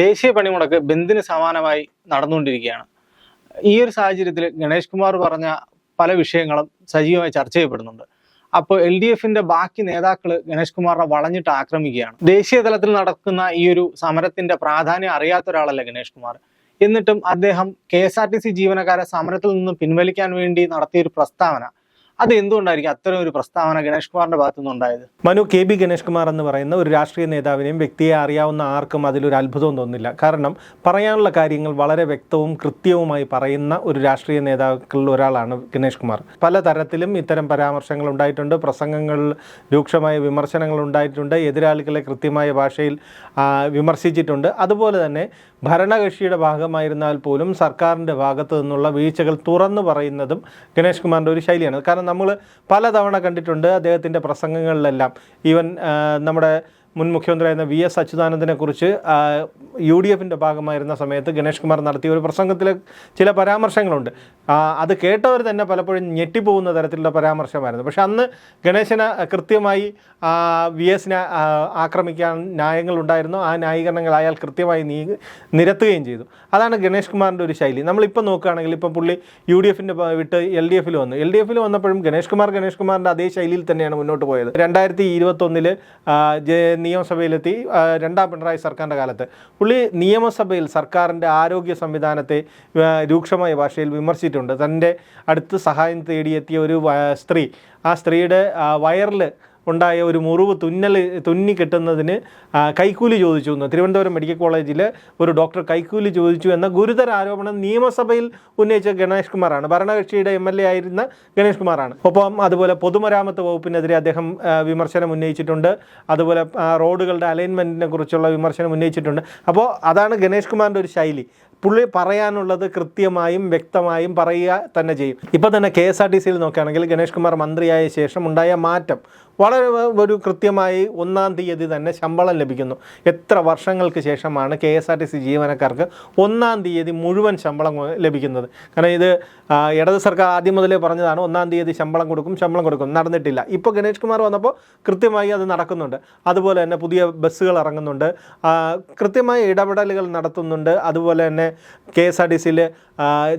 ദേശീയ പണിമുടക്ക് ബന്ദിന് സമാനമായി നടന്നുകൊണ്ടിരിക്കുകയാണ്. ഈ ഒരു സാഹചര്യത്തിൽ ഗണേഷ് കുമാർ പറഞ്ഞ പല വിഷയങ്ങളും സജീവമായി ചർച്ച ചെയ്യപ്പെടുന്നുണ്ട്. അപ്പോൾ എൽ ഡി എഫിന്റെ ബാക്കി നേതാക്കൾ ഗണേഷ് കുമാറിനെ വളഞ്ഞിട്ട് ആക്രമിക്കുകയാണ്. ദേശീയ തലത്തിൽ നടക്കുന്ന ഈ ഒരു സമരത്തിന്റെ പ്രാധാന്യം അറിയാത്ത ഒരാളല്ല ഗണേഷ് കുമാർ. എന്നിട്ടും അദ്ദേഹം K S R T C ജീവനക്കാരെ സമരത്തിൽ നിന്ന് പിൻവലിക്കാൻ വേണ്ടി നടത്തിയ ഒരു പ്രസ്താവന അത് എന്തുകൊണ്ടായിരിക്കും അത്തരം ഒരു പ്രസ്താവന ഗണേഷ് കുമാറിന്റെ ഭാഗത്തു നിന്നുണ്ടായത് മനു കെ ബി ഗണേഷ് കുമാർ എന്ന് പറയുന്ന ഒരു രാഷ്ട്രീയ നേതാവിനെയും വ്യക്തിയെ അറിയാവുന്ന ആർക്കും അതിലൊരു അത്ഭുതവും തോന്നില്ല കാരണം പറയാനുള്ള കാര്യങ്ങൾ വളരെ വ്യക്തവും കൃത്യവുമായി പറയുന്ന ഒരു രാഷ്ട്രീയ നേതാക്കളിൽ ഒരാളാണ് ഗണേഷ് കുമാർ. പലതരത്തിലും ഇത്തരം പരാമർശങ്ങൾ ഉണ്ടായിട്ടുണ്ട്. പ്രസംഗങ്ങൾ രൂക്ഷമായ വിമർശനങ്ങൾ ഉണ്ടായിട്ടുണ്ട്. എതിരാളികളെ കൃത്യമായ ഭാഷയിൽ വിമർശിച്ചിട്ടുണ്ട്. അതുപോലെ തന്നെ ഭരണകക്ഷിയുടെ ഭാഗമായിരുന്നാൽ പോലും സർക്കാരിന്റെ ഭാഗത്തു നിന്നുള്ള വീഴ്ചകൾ തുറന്നു പറയുന്നതും ഗണേഷ് കുമാറിന്റെ ഒരു ശൈലിയാണ്. കാരണം നമ്മൾ പലതവണ കണ്ടിട്ടുണ്ട് അദ്ദേഹത്തിന്റെ പ്രസംഗങ്ങളിലെല്ലാം. ഈവൻ നമ്മുടെ മുൻ മുഖ്യമന്ത്രിയായിരുന്ന വി എസ് അച്യുതാനന്ദനെ കുറിച്ച് യു ഡി എഫിന്റെ ഭാഗമായിരുന്ന സമയത്ത് ഗണേഷ് കുമാർ നടത്തിയ ഒരു പ്രസംഗത്തിൽ ചില പരാമർശങ്ങളുണ്ട്. അത് കേട്ടവർ തന്നെ പലപ്പോഴും ഞെട്ടിപ്പോകുന്ന തരത്തിലുള്ള പരാമർശമായിരുന്നു. പക്ഷേ അന്ന് ഗണേശന് കൃത്യമായി വി എസിനെ ആക്രമിക്കാൻ ന്യായങ്ങളുണ്ടായിരുന്നു. ആ ന്യായീകരണങ്ങൾ അയാൾ കൃത്യമായി നീ നിരത്തുകയും ചെയ്തു. അതാണ് ഗണേഷ് കുമാറിന്റെ ഒരു ശൈലി. നമ്മളിപ്പോൾ നോക്കുകയാണെങ്കിൽ ഇപ്പം പുള്ളി യു ഡി എഫിന്റെ വിട്ട് എൽ ഡി എഫിൽ വന്നു. എൽ ഡി എഫിൽ വന്നപ്പോഴും ഗണേഷ് കുമാർ ഗണേഷ് കുമാറിന്റെ അതേ ശൈലിയിൽ തന്നെയാണ് മുന്നോട്ട് പോയത്. രണ്ടായിരത്തി ഇരുപത്തൊന്നിൽ നിയമസഭയിലെത്തി രണ്ടാം പിണറായി സർക്കാരിന്റെ കാലത്ത്. പുള്ളി നിയമസഭയിൽ സർക്കാരിന്റെ ആരോഗ്യ സംവിധാനത്തെ രൂക്ഷമായ ഭാഷയിൽ വിമർശിച്ചിട്ടുണ്ട്. തന്റെ അടുത്ത് സഹായം തേടിയെത്തിയ ഒരു സ്ത്രീ ആ സ്ത്രീയുടെ വയറിൽ ഉണ്ടായ ഒരു മുറിവ് തുന്നൽ തുന്നി കിട്ടുന്നതിന് കൈക്കൂലി ചോദിച്ചു എന്ന്. തിരുവനന്തപുരം മെഡിക്കൽ കോളേജിൽ ഒരു ഡോക്ടർ കൈക്കൂലി ചോദിച്ചു എന്ന ഗുരുതര ആരോപണം നിയമസഭയിൽ ഉന്നയിച്ച ഗണേഷ് കുമാറാണ്. ഭരണകക്ഷിയുടെ എം എൽ എ ആയിരുന്ന ഗണേഷ് കുമാറാണ്. ഒപ്പം അതുപോലെ പൊതുമരാമത്ത് വകുപ്പിനെതിരെ അദ്ദേഹം വിമർശനം ഉന്നയിച്ചിട്ടുണ്ട്. അതുപോലെ റോഡുകളുടെ അലൈൻമെന്റിനെ കുറിച്ചുള്ള വിമർശനം ഉന്നയിച്ചിട്ടുണ്ട്. അപ്പോൾ അതാണ് ഗണേഷ് കുമാറിന്റെ ഒരു ശൈലി. പുള്ളി പറയാനുള്ളത് കൃത്യമായും വ്യക്തമായും പറയുക തന്നെ ചെയ്യും. ഇപ്പോൾ തന്നെ കെ എസ് ആർ ടി സിയിൽ നോക്കുകയാണെങ്കിൽ ഗണേഷ് കുമാർ മന്ത്രിയായ ശേഷം ഉണ്ടായ മാറ്റം വളരെ ഒരു കൃത്യമായി ഒന്നാം തീയതി തന്നെ ശമ്പളം ലഭിക്കുന്നു. എത്ര വർഷങ്ങൾക്ക് ശേഷമാണ് K S R T C ജീവനക്കാർക്ക് ഒന്നാം തീയതി മുഴുവൻ ശമ്പളം ലഭിക്കുന്നത്? കാരണം ഇത് ഇടത് സർക്കാർ ആദ്യം മുതലേ പറഞ്ഞതാണ് ഒന്നാം തീയതി ശമ്പളം കൊടുക്കും ശമ്പളം കൊടുക്കും. നടന്നിട്ടില്ല. ഇപ്പോൾ ഗണേഷ് കുമാർ വന്നപ്പോൾ കൃത്യമായി അത് നടക്കുന്നുണ്ട്. അതുപോലെ തന്നെ പുതിയ ബസ്സുകൾ ഇറങ്ങുന്നുണ്ട്. കൃത്യമായ ഇടപെടലുകൾ നടത്തുന്നുണ്ട്. അതുപോലെ തന്നെ കെ എസ് ആർ ടി സിയിൽ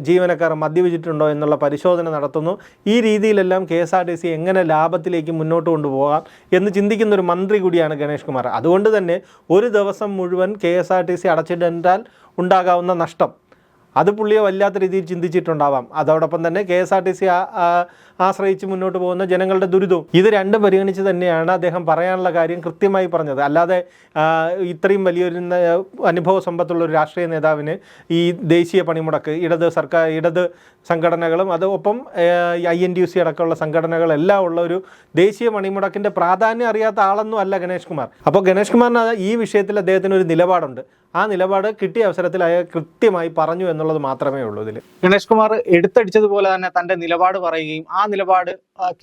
ജീവനക്കാർ മദ്യപിച്ചിട്ടുണ്ടോ എന്നുള്ള പരിശോധന നടത്തുന്നു. ഈ രീതിയിലെല്ലാം K S R T C എങ്ങനെ ലാഭത്തിലേക്ക് മുന്നോട്ട് കൊണ്ടുപോകാം എന്ന് ചിന്തിക്കുന്ന ഒരു മന്ത്രി കൂടിയാണ് ഗണേഷ് കുമാർ. അതുകൊണ്ട് തന്നെ ഒരു ദിവസം മുഴുവൻ K S R T C അടച്ചിട്ടാൽ ഉണ്ടാകാവുന്ന നഷ്ടം അത് പുള്ളിയെ വല്ലാത്ത രീതിയിൽ ചിന്തിച്ചിട്ടുണ്ടാവാം. അതോടൊപ്പം തന്നെ K S R T C ആശ്രയിച്ച് മുന്നോട്ട് പോകുന്ന ജനങ്ങളുടെ ദുരിതവും. ഇത് രണ്ടും പരിഗണിച്ച് തന്നെയാണ് അദ്ദേഹം പറയാനുള്ള കാര്യം കൃത്യമായി പറഞ്ഞത്. അല്ലാതെ ഇത്രയും വലിയൊരു അനുഭവ സമ്പത്തുള്ള ഒരു രാഷ്ട്രീയ നേതാവിന് ഈ ദേശീയ പണിമുടക്ക് ഇടത് സർക്കാർ ഇടത് സംഘടനകളും അത് ഒപ്പം I N T U C അടക്കമുള്ള സംഘടനകളെല്ലാം ഉള്ള ഒരു ദേശീയ പണിമുടക്കിന്റെ പ്രാധാന്യം അറിയാത്ത ആളൊന്നും അല്ല ഗണേഷ് കുമാർ. അപ്പോൾ ഗണേഷ് കുമാറിന് ഈ വിഷയത്തിൽ അദ്ദേഹത്തിന് ഒരു നിലപാടുണ്ട്. ആ നിലപാട് കിട്ടിയ അവസരത്തിൽ അയാൾ കൃത്യമായി പറഞ്ഞു എന്നുള്ളത് മാത്രമേ ഉള്ളൂ ഇതിൽ ഗണേഷ് കുമാർ എടുത്തടിച്ചതുപോലെ തന്നെ തന്റെ നിലപാട് പറയുകയും ആ നിലപാട്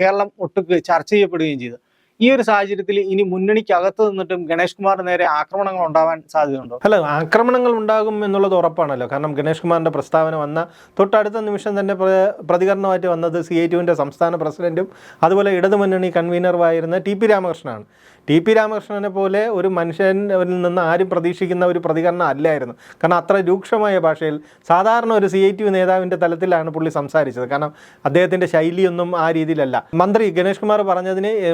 കേരളം ഒട്ടുക്ക് ചർച്ച ചെയ്യപ്പെടുകയും ചെയ്തു. ഈ ഒരു സാഹചര്യത്തിൽ ഇനി മുന്നണിക്ക് മുന്നണിക്കകത്ത് നിന്നിട്ടും ഗണേഷ് കുമാറിന് നേരെ ആക്രമണങ്ങൾ ഉണ്ടാവാൻ സാധ്യതയുണ്ടോ? അല്ല ആക്രമണങ്ങൾ ഉണ്ടാകും എന്നുള്ളത് ഉറപ്പാണല്ലോ. കാരണം ഗണേഷ് കുമാറിന്റെ പ്രസ്താവന വന്ന തൊട്ടടുത്ത നിമിഷം തന്നെ പ്ര- പ്രതികരണമായിട്ട് വന്നത് സി ഐ ടുവിന്റെ സംസ്ഥാന പ്രസിഡന്റും അതുപോലെ ഇടതുമുന്നണി കൺവീനറുമായിരുന്ന ടി പി രാമകൃഷ്ണനാണ്. ടി പി രാമകൃഷ്ണനെ പോലെ ഒരു മനുഷ്യനിൽ നിന്ന് ആരും പ്രതീക്ഷിക്കുന്ന ഒരു പ്രതികരണം അല്ലായിരുന്നു. കാരണം അത്ര രൂക്ഷമായ ഭാഷയിൽ സാധാരണ ഒരു സി ഐ ടി നേതാവിന്റെ തലത്തിലാണ് പുള്ളി സംസാരിച്ചത്. കാരണം അദ്ദേഹത്തിന്റെ ശൈലിയൊന്നും ആ രീതിയിലല്ല. മന്ത്രി ഗണേഷ് കുമാർ പറഞ്ഞതിന് ഏ,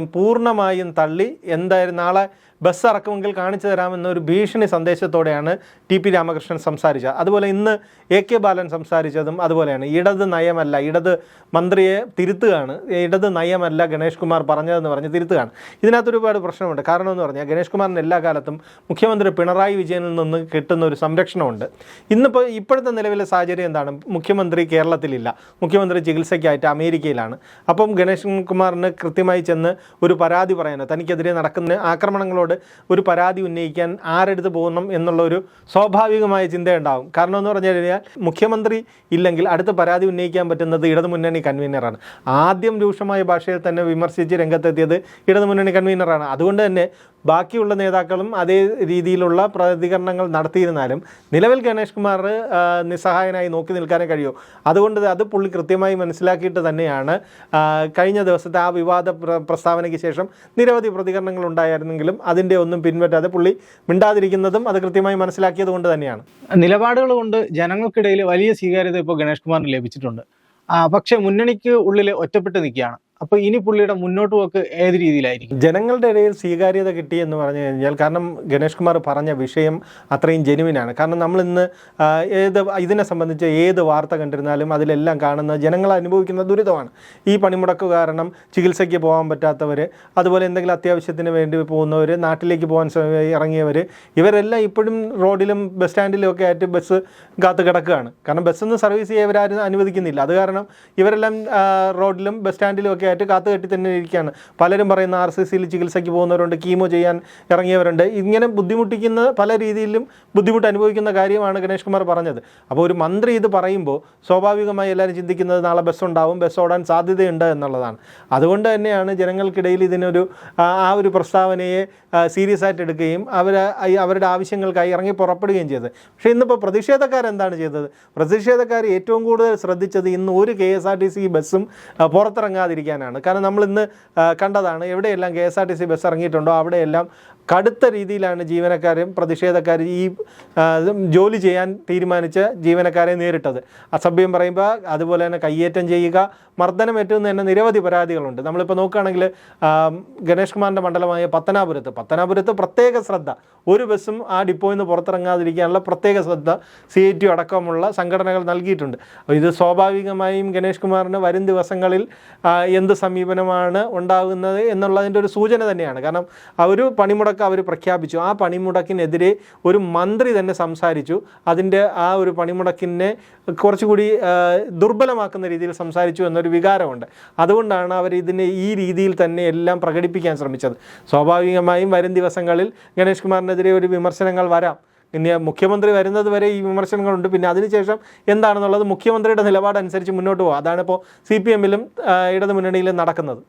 പൂർണമായും തള്ളി എന്തായാലും നാളെ ബസ് ഇറക്കുമെങ്കിൽ കാണിച്ചു തരാമെന്ന ഒരു ഭീഷണി സന്ദേശത്തോടെയാണ് ടി പി രാമകൃഷ്ണൻ സംസാരിച്ചത്. അതുപോലെ ഇന്ന് എ കെ ബാലൻ സംസാരിച്ചതും അതുപോലെയാണ്. ഇടത് നയമല്ല ഇടത് മന്ത്രിയെ തിരുത്തുകയാണ്. ഇടത് നയമല്ല ഗണേഷ് കുമാർ പറഞ്ഞതെന്ന് പറഞ്ഞ് തിരുത്തുകയാണ്. ഇതിനകത്ത് ഒരുപാട് പ്രശ്നമുണ്ട്. കാരണം എന്ന് പറഞ്ഞാൽ ഗണേഷ് കുമാറിന് എല്ലാ കാലത്തും മുഖ്യമന്ത്രി പിണറായി വിജയനിൽ നിന്ന് കിട്ടുന്ന ഒരു സംരക്ഷണമുണ്ട്. ഇന്നിപ്പോൾ ഇപ്പോഴത്തെ നിലവിലെ സാഹചര്യം എന്താണ്? മുഖ്യമന്ത്രി കേരളത്തിലില്ല. മുഖ്യമന്ത്രി ചികിത്സയ്ക്കായിട്ട് അമേരിക്കയിലാണ്. അപ്പം ഗണേഷ് കുമാറിന് കൃത്യമായി ചെന്ന് ഒരു പരാതി പറയാനോ തനിക്കെതിരെ നടക്കുന്ന ആക്രമണങ്ങളോട് ഒരു പരാതി ഉന്നയിക്കാൻ ആരെടുത്ത് പോകണം എന്നുള്ള ഒരു സ്വാഭാവികമായ ചിന്തയുണ്ടാകും കാരണം എന്ന് പറഞ്ഞു കഴിഞ്ഞാൽ മുഖ്യമന്ത്രി ഇല്ലെങ്കിൽ അടുത്ത പരാതി ഉന്നയിക്കാൻ പറ്റുന്നത് ഇടതുമുന്നണി കൺവീനറാണ്. ആദ്യം രൂക്ഷമായ ഭാഷയിൽ തന്നെ വിമർശിച്ച് രംഗത്തെത്തിയത് ഇടതുമുന്നണി കൺവീനറാണ്. അതുകൊണ്ട് തന്നെ ബാക്കിയുള്ള നേതാക്കളും അതേ രീതിയിലുള്ള പ്രതികരണങ്ങൾ നടത്തിയിരുന്നാലും നിലവിൽ ഗണേഷ് കുമാർ നിസ്സഹായനായി നോക്കി നിൽക്കാനേ കഴിയൂ. അതുകൊണ്ട് അത് പുള്ളി കൃത്യമായി മനസ്സിലാക്കിയിട്ട് തന്നെയാണ്. കഴിഞ്ഞ ദിവസത്തെ ആ വിവാദ പ്രസ്താവനയ്ക്ക് ശേഷം നിരവധി പ്രതികരണങ്ങൾ ഉണ്ടായിരുന്നെങ്കിലും അതിന്റെ ഒന്നും പിൻവറ്റാതെ പുള്ളി മിണ്ടാതിരിക്കുന്നതും അത് കൃത്യമായി മനസ്സിലാക്കിയത് കൊണ്ട് തന്നെയാണ്. നിലപാടുകൾ കൊണ്ട് ജനങ്ങൾക്കിടയിൽ വലിയ സ്വീകാര്യത ഇപ്പോൾ ഗണേഷ് കുമാറിന് ലഭിച്ചിട്ടുണ്ട്. പക്ഷേ മുന്നണിക്ക് ഉള്ളിൽ ഒറ്റപ്പെട്ട് നിൽക്കുകയാണ്. അപ്പൊ ഇനി പുള്ളിയുടെ മുന്നോട്ട് പോക്ക് ഏത് രീതിയിലായിരിക്കും? ജനങ്ങളുടെ ഇടയിൽ സ്വീകാര്യത കിട്ടി എന്ന് പറഞ്ഞു കഴിഞ്ഞാൽ കാരണം ഗണേഷ് കുമാർ പറഞ്ഞ വിഷയം അത്രയും ജെനുവിനാണ് കാരണം നമ്മൾ ഇന്ന് ഏത് ഇതിനെ സംബന്ധിച്ച് ഏത് വാർത്ത കണ്ടിരുന്നാലും അതിലെല്ലാം കാണുന്ന ജനങ്ങൾ അനുഭവിക്കുന്ന ദുരിതമാണ്. ഈ പണിമുടക്ക് കാരണം ചികിത്സയ്ക്ക് പോകാൻ പറ്റാത്തവർ അതുപോലെ എന്തെങ്കിലും അത്യാവശ്യത്തിന് വേണ്ടി പോകുന്നവർ നാട്ടിലേക്ക് പോകാൻ ഇറങ്ങിയവർ ഇവരെല്ലാം ഇപ്പോഴും റോഡിലും ബസ് സ്റ്റാൻഡിലും ഒക്കെ ആയിട്ട് ബസ് കാത്ത് കിടക്കുകയാണ്. കാരണം ബസ്സൊന്നും സർവീസ് ചെയ്യാൻ ഇവരാരും അനുവദിക്കുന്നില്ല. അത് കാരണം ഇവരെല്ലാം റോഡിലും ബസ് സ്റ്റാൻഡിലും ഒക്കെ ആയിട്ട് കാത്തു കെട്ടി തന്നെ ഇരിക്കുകയാണ്. പലരും പറയുന്ന ആർ സി സിയിൽ ചികിത്സയ്ക്ക് പോകുന്നവരുണ്ട് കീമോ ചെയ്യാൻ ഇറങ്ങിയവരുണ്ട്. ഇങ്ങനെ ബുദ്ധിമുട്ടിക്കുന്ന പല രീതിയിലും ബുദ്ധിമുട്ട് അനുഭവിക്കുന്ന കാര്യമാണ് ഗണേഷ് കുമാർ പറഞ്ഞത്. അപ്പോൾ ഒരു മന്ത്രി ഇത് പറയുമ്പോൾ സ്വാഭാവികമായി എല്ലാവരും ചിന്തിക്കുന്നത് നാളെ ബസ് ഉണ്ടാവും ബസ് ഓടാൻ സാധ്യതയുണ്ട് എന്നുള്ളതാണ്. അതുകൊണ്ട് തന്നെയാണ് ജനങ്ങൾക്കിടയിൽ ഇതിനൊരു ആ ഒരു പ്രസ്താവനയെ സീരിയസ് ആയിട്ട് എടുക്കുകയും അവർ അവരുടെ ആവശ്യങ്ങൾക്കായി ഇറങ്ങി പുറപ്പെടുകയും ചെയ്തത്. പക്ഷേ ഇന്നിപ്പോൾ പ്രതിഷേധക്കാരെന്താണ് ചെയ്തത്? പ്രതിഷേധക്കാർ ഏറ്റവും കൂടുതൽ ശ്രദ്ധിച്ചത് ഇന്ന് ഒരു K S R T C ബസ്സും ആ, പുറത്തിറങ്ങാതിരിക്കാനാണ് കാരണം നമ്മൾ ഇന്ന് കണ്ടതാണ് എവിടെയെല്ലാം K S R T C bus ഇറങ്ങിയിട്ടുണ്ടോ അവിടെയെല്ലാം കടുത്ത രീതിയിലാണ് ജീവനക്കാരും പ്രതിഷേധക്കാരും ഈ ജോലി ചെയ്യാൻ തീരുമാനിച്ച ജീവനക്കാരെ നേരിട്ടത്. അസഭ്യം പറയുമ്പോൾ അതുപോലെ തന്നെ കയ്യേറ്റം ചെയ്യുക മർദ്ദനമേറ്റുന്ന തന്നെ നിരവധി പരാതികളുണ്ട്. നമ്മളിപ്പോൾ നോക്കുകയാണെങ്കിൽ ഗണേഷ് കുമാറിന്റെ മണ്ഡലമായ പത്തനാപുരത്ത് പത്തനാപുരത്ത് പ്രത്യേക ശ്രദ്ധ. ഒരു ബസ്സും ആ ഡിപ്പോയിൽ നിന്ന് പുറത്തിറങ്ങാതിരിക്കാനുള്ള പ്രത്യേക ശ്രദ്ധ സി ഐ ടി അടക്കമുള്ള സംഘടനകൾ നൽകിയിട്ടുണ്ട്. ഇത് സ്വാഭാവികമായും ഗണേഷ് കുമാറിന് വരും ദിവസങ്ങളിൽ എന്ത് സമീപനമാണ് ഉണ്ടാകുന്നത് എന്നുള്ളതിന്റെ ഒരു സൂചന തന്നെയാണ്. കാരണം ആ ഒരു പണിമുടക്ക് അവർ പ്രഖ്യാപിച്ചു. ആ പണിമുടക്കിനെതിരെ ഒരു മന്ത്രി തന്നെ സംസാരിച്ചു. അതിന്റെ ആ ഒരു പണിമുടക്കിനെ കുറച്ചുകൂടി ദുർബലമാക്കുന്ന രീതിയിൽ സംസാരിച്ചു എന്നൊരു വികാരമുണ്ട്. അതുകൊണ്ടാണ് അവർ ഇതിനെ ഈ രീതിയിൽ തന്നെ എല്ലാം പ്രകടിപ്പിക്കാൻ ശ്രമിച്ചത്. സ്വാഭാവികമായും വരും ദിവസങ്ങളിൽ ഗണേഷ് കുമാറിനെതിരെ ഒരു വിമർശനങ്ങൾ വരാം. ഇനി മുഖ്യമന്ത്രി വരുന്നത് വരെ ഈ വിമർശനങ്ങളുണ്ട്. പിന്നെ അതിനുശേഷം എന്താണെന്നുള്ളത് മുഖ്യമന്ത്രിയുടെ നിലപാടനുസരിച്ച് മുന്നോട്ട് പോകും അതാണ് ഇപ്പോൾ സി പി എമ്മിലും ഇടതുമുന്നണിയിലും നടക്കുന്നത്.